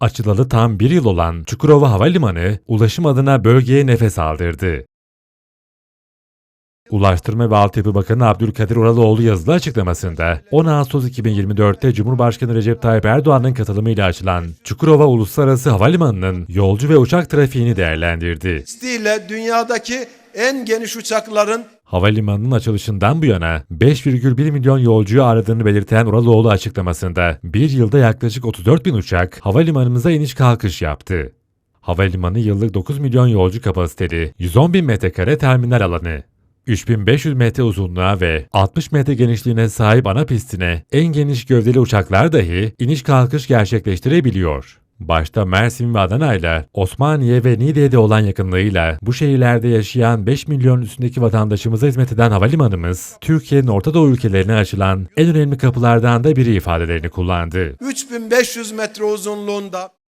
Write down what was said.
Açılalı tam bir yıl olan Çukurova Havalimanı, ulaşım adına bölgeye nefes aldırdı. Ulaştırma ve Altyapı Bakanı Abdülkadir Oralıoğlu yazılı açıklamasında 10 Ağustos 2024'te Cumhurbaşkanı Recep Tayyip Erdoğan'ın katılımıyla açılan Çukurova Uluslararası Havalimanı'nın yolcu ve uçak trafiğini değerlendirdi. ile dünyadaki en geniş uçakların Havalimanının açılışından bu yana 5,1 milyon yolcuyu aradığını belirten Oralıoğlu açıklamasında bir yılda yaklaşık 34 bin uçak havalimanımıza iniş kalkış yaptı. Havalimanı yıllık 9 milyon yolcu kapasiteli 110 bin metrekare terminal alanı. 3500 metre uzunluğa ve 60 metre genişliğine sahip ana pistine en geniş gövdeli uçaklar dahi iniş kalkış gerçekleştirebiliyor. Başta Mersin ve Adana ile Osmaniye ve Niğde'de olan yakınlığıyla bu şehirlerde yaşayan 5 milyon üstündeki vatandaşımıza hizmet eden havalimanımız, Türkiye'nin Orta Doğu ülkelerine açılan en önemli kapılardan da biri ifadelerini kullandı. 3500 metre uzunluğunda